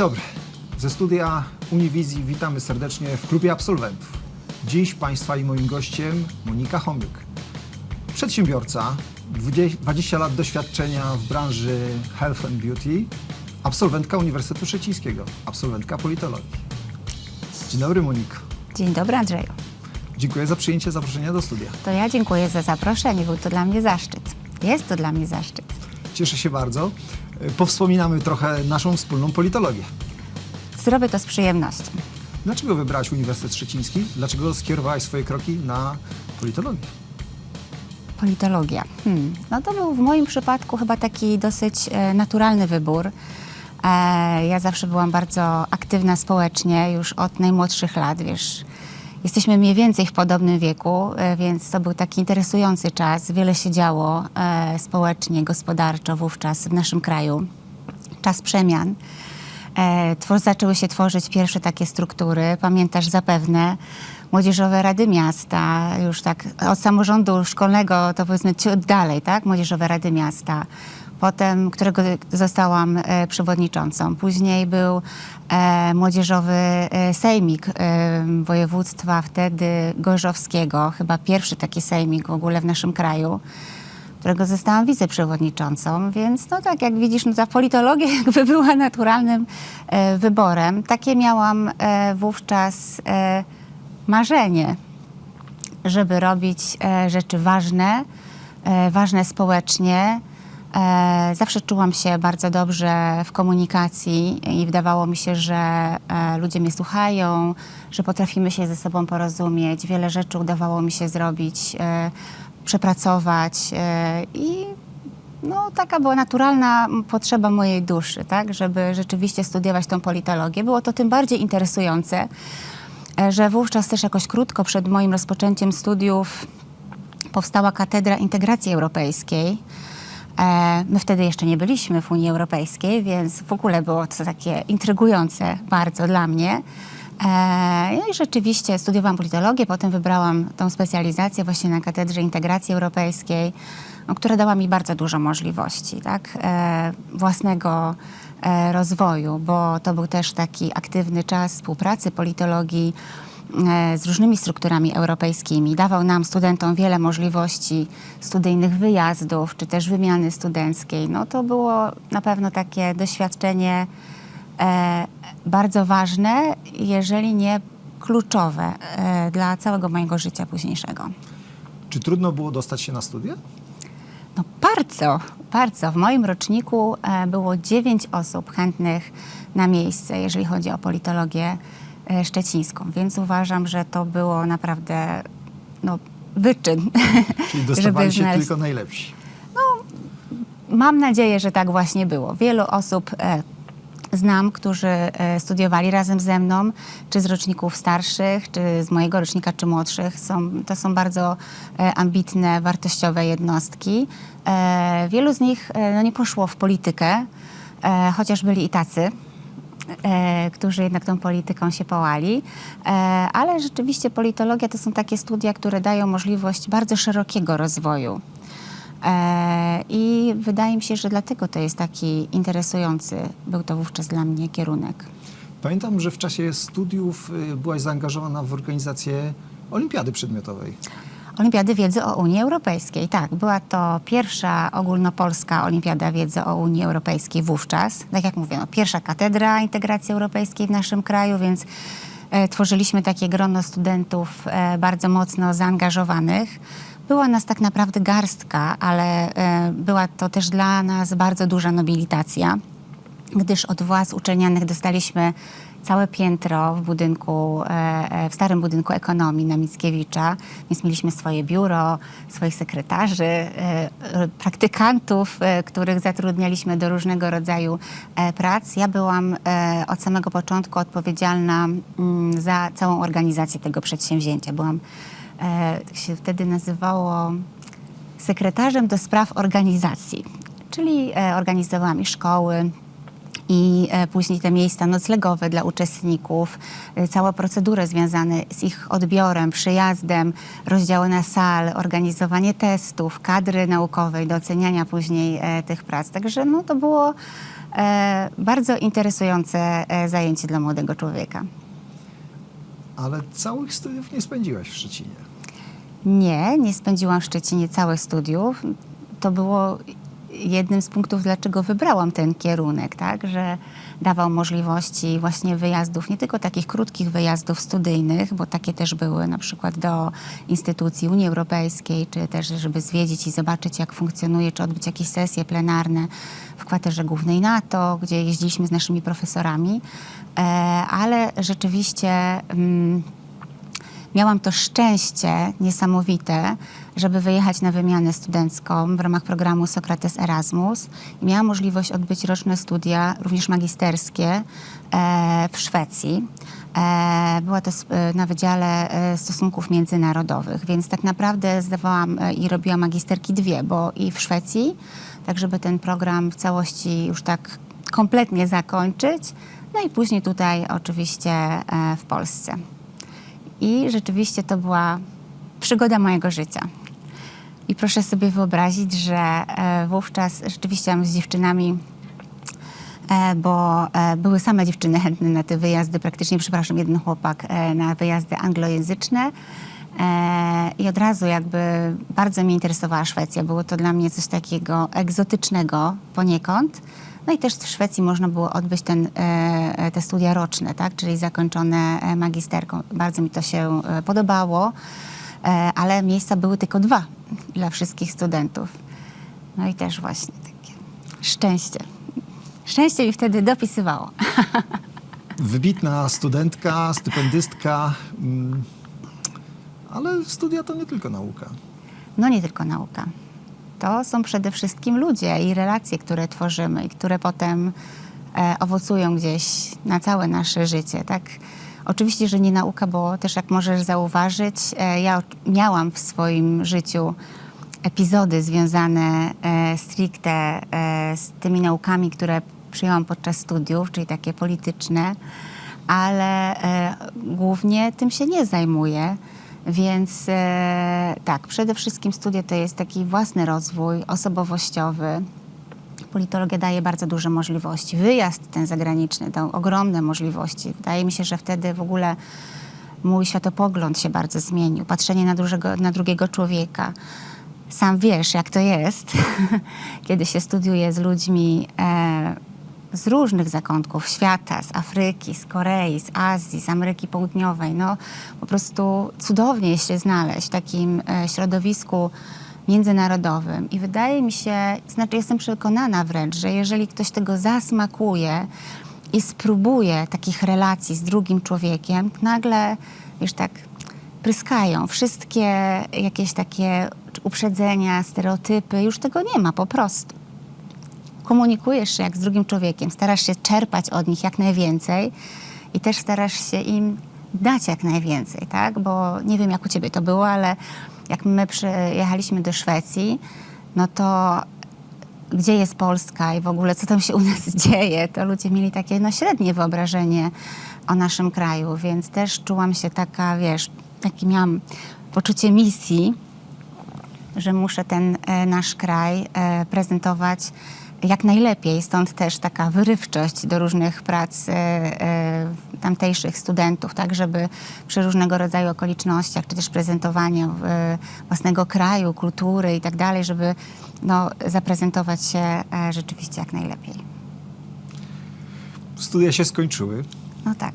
dobry. Ze studia Uniwizji witamy serdecznie w klubie absolwentów. Dziś Państwa i moim gościem Monika Chomyk. Przedsiębiorca, 20 lat doświadczenia w branży health and beauty, absolwentka Uniwersytetu Szczecińskiego, absolwentka politologii. Dzień dobry Moniko. Dzień dobry Andrzeju. Dziękuję za przyjęcie zaproszenia do studia. To ja dziękuję za zaproszenie. Był to dla mnie zaszczyt. Jest to dla mnie zaszczyt. Cieszę się bardzo. Powspominamy trochę naszą wspólną politologię. Zrobię to z przyjemnością. Dlaczego wybrałaś Uniwersytet Szczeciński? Dlaczego skierowałaś swoje kroki na politologię? Politologia. Hmm. No to był w moim przypadku chyba taki dosyć e, naturalny wybór. E, ja zawsze byłam bardzo aktywna społecznie, już od najmłodszych lat, wiesz. Jesteśmy mniej więcej w podobnym wieku, e, więc to był taki interesujący czas. Wiele się działo e, społecznie, gospodarczo wówczas w naszym kraju. Czas przemian. E, zaczęły się tworzyć pierwsze takie struktury, pamiętasz zapewne, Młodzieżowe Rady Miasta, już tak od samorządu szkolnego to powiedzmy ciut dalej, tak? Młodzieżowe Rady Miasta, potem, którego zostałam e, przewodniczącą. Później był e, Młodzieżowy e, Sejmik województwa wtedy Gorzowskiego, chyba pierwszy taki sejmik w ogóle w naszym kraju którego zostałam wiceprzewodniczącą, więc no tak jak widzisz, no ta politologia jakby była naturalnym e, wyborem. Takie miałam e, wówczas e, marzenie, żeby robić e, rzeczy ważne, e, ważne społecznie. E, zawsze czułam się bardzo dobrze w komunikacji i wydawało mi się, że e, ludzie mnie słuchają, że potrafimy się ze sobą porozumieć. Wiele rzeczy udawało mi się zrobić, e, przepracować i no, taka była naturalna potrzeba mojej duszy, tak, żeby rzeczywiście studiować tą politologię. Było to tym bardziej interesujące, że wówczas też jakoś krótko przed moim rozpoczęciem studiów powstała Katedra Integracji Europejskiej. E, My wtedy jeszcze nie byliśmy w Unii Europejskiej, więc w ogóle było to takie intrygujące bardzo dla mnie. E, No i rzeczywiście studiowałam politologię, potem wybrałam tą specjalizację właśnie na Katedrze Integracji Europejskiej, no, która dała mi bardzo dużo możliwości tak? e, własnego rozwoju, bo to był też taki aktywny czas współpracy politologii z różnymi strukturami europejskimi. Dawał nam, studentom, wiele możliwości studyjnych wyjazdów, czy też wymiany studenckiej. No to było na pewno takie doświadczenie e, bardzo ważne, jeżeli nie kluczowe e, dla całego mojego życia późniejszego. Czy trudno było dostać się na studia? No bardzo, bardzo. W moim roczniku e, było dziewięć osób chętnych na miejsce, jeżeli chodzi o politologię e, szczecińską, więc uważam, że to było naprawdę no, wyczyn. Czyli dostawali się znaleźć- tylko najlepsi. Mam nadzieję, że tak właśnie było. Wielu osób e, znam, którzy e, studiowali razem ze mną, czy z roczników starszych, czy z mojego rocznika, czy młodszych. Są, to są bardzo e, ambitne, wartościowe jednostki. E, wielu z nich e, no, nie poszło w politykę, e, chociaż byli i tacy e, którzy jednak tą polityką się połali. E, ale rzeczywiście politologia to są takie studia, które dają możliwość bardzo szerokiego rozwoju. E, I wydaje mi się, że dlatego to jest taki interesujący, był to wówczas dla mnie kierunek. Pamiętam, że w czasie studiów y, byłaś zaangażowana w organizację olimpiady przedmiotowej. Olimpiady Wiedzy o Unii Europejskiej. Tak, była to pierwsza ogólnopolska Olimpiada Wiedzy o Unii Europejskiej wówczas. Tak jak mówię, no, pierwsza katedra integracji europejskiej w naszym kraju, więc e, tworzyliśmy takie grono studentów e, bardzo mocno zaangażowanych. Była nas tak naprawdę garstka, ale e, była to też dla nas bardzo duża nobilitacja gdyż od władz uczelnianych dostaliśmy całe piętro w budynku, e, e, w starym budynku ekonomii na Mickiewicza, więc mieliśmy swoje biuro, swoich sekretarzy, e, praktykantów, których zatrudnialiśmy do różnego rodzaju prac. Ja byłam od samego początku odpowiedzialna mm, za całą organizację tego przedsięwzięcia. Byłam, tak się wtedy nazywało, sekretarzem do spraw organizacji, czyli organizowałam i szkoły, i e, później te miejsca noclegowe dla uczestników, e, całe procedury związane z ich odbiorem, przyjazdem, rozdziały na sal, organizowanie testów, kadry naukowej do oceniania później e, tych prac. Także no, to było bardzo interesujące zajęcie dla młodego człowieka. Ale całych studiów nie spędziłaś w Szczecinie. Nie, nie spędziłam w Szczecinie całych studiów. To było jednym z punktów, dlaczego wybrałam ten kierunek, tak, że dawał możliwości właśnie wyjazdów, nie tylko takich krótkich wyjazdów studyjnych, bo takie też były, na przykład do instytucji Unii Europejskiej, czy też, żeby zwiedzić i zobaczyć, jak funkcjonuje, czy odbyć jakieś sesje plenarne w kwaterze głównej NATO, gdzie jeździliśmy z naszymi profesorami, e, ale rzeczywiście. Mm, Miałam to szczęście niesamowite, żeby wyjechać na wymianę studencką w ramach programu Sokrates Erasmus. I miałam możliwość odbyć roczne studia, również magisterskie, e, w Szwecji. E, była to e, na Wydziale Stosunków Międzynarodowych, więc tak naprawdę zdawałam i robiłam magisterki dwie, bo i w Szwecji, tak żeby ten program w całości już tak kompletnie zakończyć, no i później tutaj oczywiście w Polsce. I rzeczywiście to była przygoda mojego życia. I proszę sobie wyobrazić, że e, wówczas rzeczywiście z dziewczynami, e, bo e, były same dziewczyny chętne na te wyjazdy, praktycznie, przepraszam, jeden chłopak na wyjazdy anglojęzyczne. I od razu jakby bardzo mnie interesowała Szwecja. Było to dla mnie coś takiego egzotycznego poniekąd. No i też w Szwecji można było odbyć ten, e, te studia roczne, tak? czyli zakończone e, magisterką. Bardzo mi to się e, podobało, e, ale miejsca były tylko dwa dla wszystkich studentów. No i też właśnie takie szczęście. Szczęście mi wtedy dopisywało. Wybitna studentka, stypendystka, mm, ale studia to nie tylko nauka. No nie tylko nauka. To są przede wszystkim ludzie i relacje, które tworzymy i które potem e, owocują gdzieś na całe nasze życie. Tak? Oczywiście, że nie nauka, bo też jak możesz zauważyć, e, ja miałam w swoim życiu epizody związane e, stricte e, z tymi naukami, które przyjęłam podczas studiów, czyli takie polityczne, ale e, głównie tym się nie zajmuję. Więc e, tak, przede wszystkim studia to jest taki własny rozwój osobowościowy. Politologia daje bardzo duże możliwości. Wyjazd ten zagraniczny dał ogromne możliwości. Wydaje mi się, że wtedy w ogóle mój światopogląd się bardzo zmienił. Patrzenie na, dużego, na drugiego człowieka. Sam wiesz, jak to jest, kiedy się studiuje z ludźmi e, z różnych zakątków świata, z Afryki, z Korei, z Azji, z Ameryki Południowej. No, po prostu cudownie się znaleźć w takim e, środowisku międzynarodowym. I wydaje mi się, znaczy jestem przekonana wręcz, że jeżeli ktoś tego zasmakuje i spróbuje takich relacji z drugim człowiekiem, nagle, wiesz, tak pryskają wszystkie jakieś takie uprzedzenia, stereotypy, już tego nie ma po prostu komunikujesz się jak z drugim człowiekiem, starasz się czerpać od nich jak najwięcej i też starasz się im dać jak najwięcej, tak? Bo nie wiem, jak u ciebie to było, ale jak my przyjechaliśmy do Szwecji, no to gdzie jest Polska i w ogóle co tam się u nas dzieje, to ludzie mieli takie no, średnie wyobrażenie o naszym kraju, więc też czułam się taka, wiesz, taki miałam poczucie misji, że muszę ten e, nasz kraj e, prezentować jak najlepiej. Stąd też taka wyrywczość do różnych prac e, e, tamtejszych studentów, tak żeby przy różnego rodzaju okolicznościach, czy też prezentowania e, własnego kraju, kultury i tak dalej, żeby no, zaprezentować się rzeczywiście jak najlepiej. Studia się skończyły, No tak,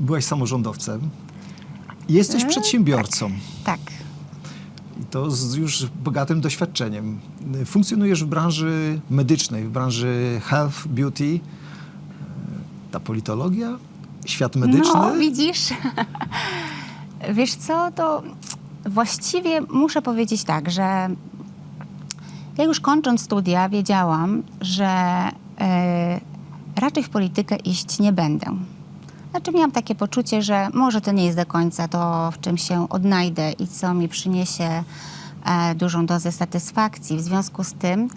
byłaś samorządowcem, jesteś przedsiębiorcą. tak. I to z już bogatym doświadczeniem. Funkcjonujesz w branży medycznej, w branży health, beauty. Ta politologia, świat medyczny. No, widzisz. Wiesz co, to właściwie muszę powiedzieć tak, że ja już kończąc studia wiedziałam, że e, raczej w politykę iść nie będę. Znaczy miałam takie poczucie, że może to nie jest do końca to, w czym się odnajdę i co mi przyniesie e, dużą dozę satysfakcji. W związku z tym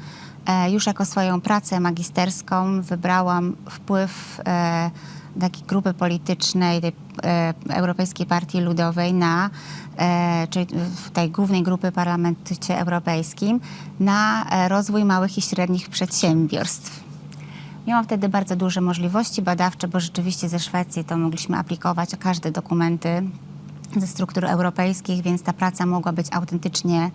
e, już jako swoją pracę magisterską wybrałam wpływ e, takiej grupy politycznej, tej e, Europejskiej Partii Ludowej na, e, czyli w tej głównej grupy Parlamencie Europejskim, na e, rozwój małych i średnich przedsiębiorstw. Miałam wtedy bardzo duże możliwości badawcze, bo rzeczywiście ze Szwecji to mogliśmy aplikować o każde dokumenty ze struktur europejskich, więc ta praca mogła być autentycznie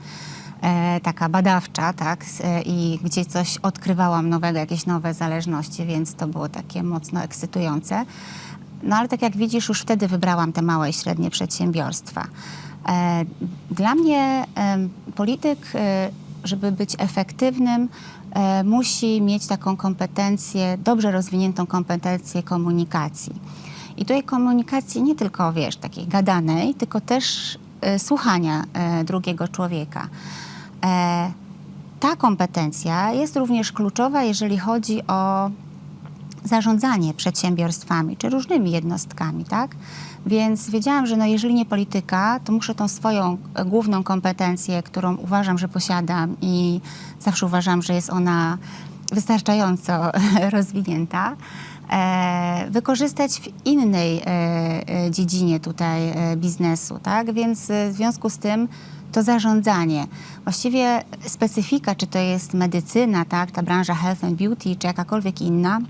e, taka badawcza, tak, e, i gdzie coś odkrywałam nowego, jakieś nowe zależności, więc to było takie mocno ekscytujące. No ale tak jak widzisz, już wtedy wybrałam te małe i średnie przedsiębiorstwa. E, Dla mnie em, polityk, e, żeby być efektywnym, e, musi mieć taką kompetencję, dobrze rozwiniętą kompetencję komunikacji. I tutaj komunikacji nie tylko, wiesz, takiej gadanej, tylko też e, słuchania e, drugiego człowieka. E, ta kompetencja jest również kluczowa, jeżeli chodzi o zarządzanie przedsiębiorstwami czy różnymi jednostkami, tak? Więc wiedziałam, że no jeżeli nie polityka, to muszę tą swoją e, główną kompetencję, którą uważam, że posiadam i zawsze uważam, że jest ona wystarczająco rozwinięta, e, wykorzystać w innej e, dziedzinie tutaj biznesu, tak? Więc w związku z tym to zarządzanie. Właściwie specyfika, czy to jest medycyna, tak, ta branża health and beauty, czy jakakolwiek inna,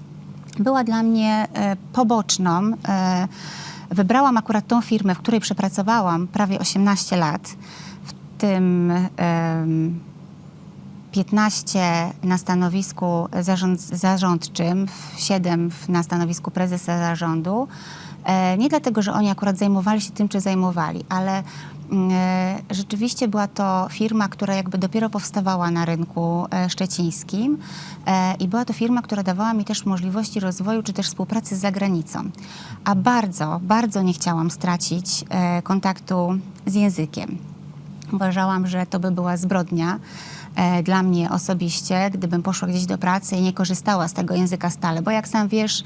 była dla mnie poboczną. Wybrałam akurat tą firmę, w której przepracowałam prawie 18 lat, w tym em, 15 na stanowisku zarząd, zarządczym, 7 w- na stanowisku prezesa zarządu. E, Nie dlatego, że oni akurat zajmowali się tym, czy zajmowali, ale mm, e, rzeczywiście była to firma, która jakby dopiero powstawała na rynku e, szczecińskim i była to firma, która dawała mi też możliwości rozwoju, czy też współpracy z zagranicą. A bardzo, bardzo nie chciałam stracić kontaktu z językiem. Uważałam, że to by była zbrodnia dla mnie osobiście, gdybym poszła gdzieś do pracy i nie korzystała z tego języka stale. Bo jak sam wiesz,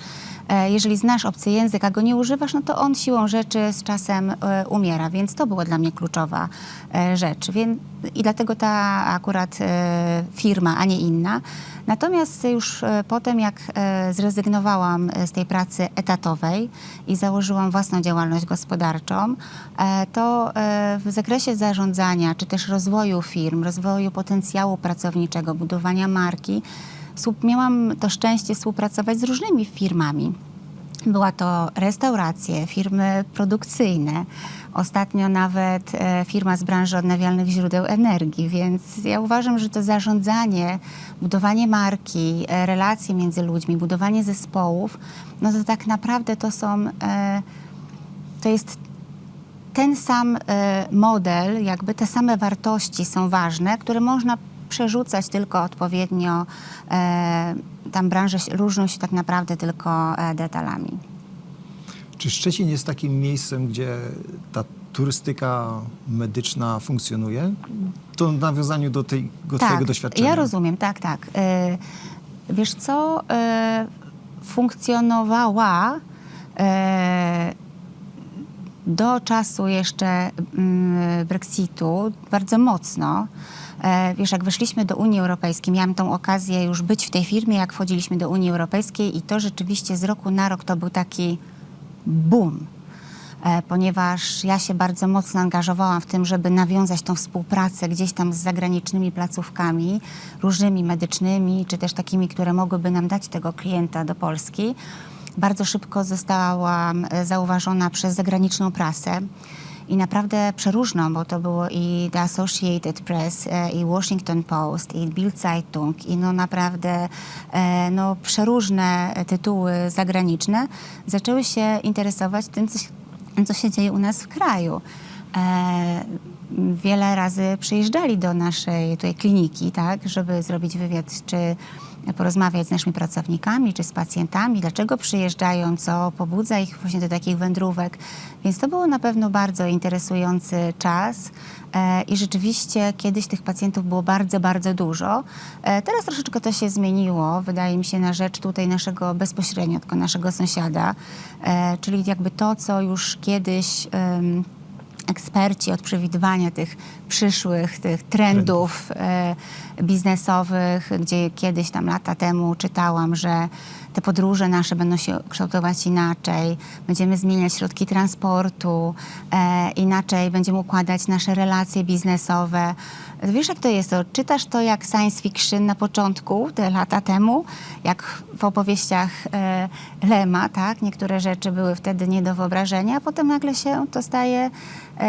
e, jeżeli znasz obcy język, a go nie używasz, no to on siłą rzeczy z czasem e, umiera. Więc to była dla mnie kluczowa e, rzecz. Więc, I dlatego ta akurat e, firma, a nie inna. Natomiast już e, potem, jak e, zrezygnowałam e, z tej pracy etatowej i założyłam własną działalność gospodarczą, e, to e, w zakresie zarządzania, czy też rozwoju firm, rozwoju potencjału pracowniczego, budowania marki, miałam to szczęście współpracować z różnymi firmami. Była to restauracje, firmy produkcyjne, ostatnio nawet e, firma z branży odnawialnych źródeł energii, więc ja uważam, że to zarządzanie, budowanie marki, e, relacje między ludźmi, budowanie zespołów, no to tak naprawdę to są, e, to jest ten sam e, model, jakby te same wartości są ważne, które można przerzucać tylko odpowiednio. E, tam branże różnią się tak naprawdę tylko e, detalami. Czy Szczecin jest takim miejscem, gdzie ta turystyka medyczna funkcjonuje? To w nawiązaniu do tego twojego doświadczenia. Ja rozumiem, tak, tak. Wiesz co, funkcjonowała do czasu jeszcze mm, Brexitu bardzo mocno. E, Wiesz, jak weszliśmy do Unii Europejskiej, miałam tą okazję już być w tej firmie, jak wchodziliśmy do Unii Europejskiej i to rzeczywiście z roku na rok to był taki boom e, ponieważ ja się bardzo mocno angażowałam w tym, żeby nawiązać tą współpracę gdzieś tam z zagranicznymi placówkami, różnymi medycznymi, czy też takimi, które mogłyby nam dać tego klienta do Polski. Bardzo szybko zostałam e, zauważona przez zagraniczną prasę. I naprawdę przeróżną, bo to było i The Associated Press, e, i Washington Post, i Bild Zeitung, i no naprawdę e, no, przeróżne tytuły zagraniczne zaczęły się interesować tym, co się, co się dzieje u nas w kraju. Wiele razy przyjeżdżali do naszej tutaj kliniki, tak, żeby zrobić wywiad, czy porozmawiać z naszymi pracownikami, czy z pacjentami, dlaczego przyjeżdżają, co pobudza ich właśnie do takich wędrówek. Więc to był na pewno bardzo interesujący czas e, i rzeczywiście kiedyś tych pacjentów było bardzo, bardzo dużo. E, teraz troszeczkę to się zmieniło, wydaje mi się, na rzecz tutaj naszego bezpośrednio, tylko naszego sąsiada, e, czyli jakby to, co już kiedyś... eksperci od przewidywania tych przyszłych tych trendów e, biznesowych, gdzie kiedyś tam lata temu czytałam, że te podróże nasze będą się kształtować inaczej, będziemy zmieniać środki transportu, e, inaczej będziemy układać nasze relacje biznesowe. Wiesz, jak to jest? To czytasz to jak science fiction na początku, te lata temu, jak w opowieściach e, Lema, tak? Niektóre rzeczy były wtedy nie do wyobrażenia, a potem nagle się to staje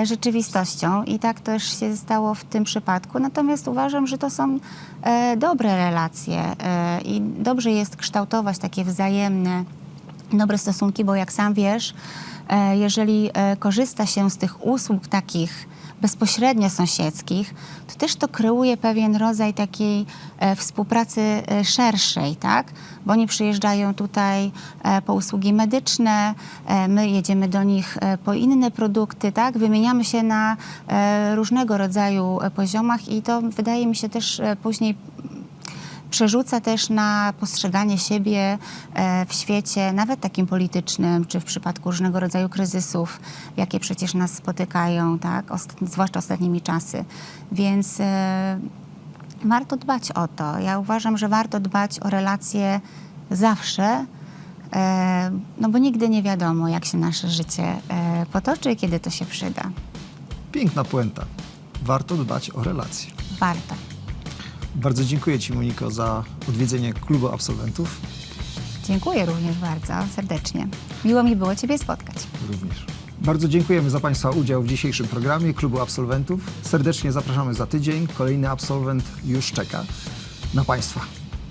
rzeczywistością i tak też się stało w tym przypadku. Natomiast uważam, że to są e, dobre relacje e, i dobrze jest kształtować takie wzajemne, dobre stosunki, bo jak sam wiesz, e, jeżeli e, korzysta się z tych usług takich bezpośrednio sąsiedzkich, to też to kreuje pewien rodzaj takiej e, współpracy e, szerszej, tak? Bo oni przyjeżdżają tutaj e, po usługi medyczne, my jedziemy do nich po inne produkty, tak? Wymieniamy się na różnego rodzaju poziomach i to wydaje mi się też później przerzuca też na postrzeganie siebie e, w świecie, nawet takim politycznym, czy w przypadku różnego rodzaju kryzysów, jakie przecież nas spotykają, tak? Zwłaszcza ostatnimi czasy. Więc e, warto dbać o to. Ja uważam, że warto dbać o relacje zawsze, e, no bo nigdy nie wiadomo, jak się nasze życie potoczy i kiedy to się przyda. Piękna puenta. Warto dbać o relacje. Warto. Bardzo dziękuję Ci, Moniko, za odwiedzenie klubu absolwentów. Dziękuję również bardzo serdecznie. Miło mi było Ciebie spotkać. Również. Bardzo dziękujemy za Państwa udział w dzisiejszym programie Klubu Absolwentów. Serdecznie zapraszamy za tydzień. Kolejny absolwent już czeka na Państwa.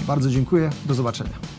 Bardzo dziękuję. Do zobaczenia.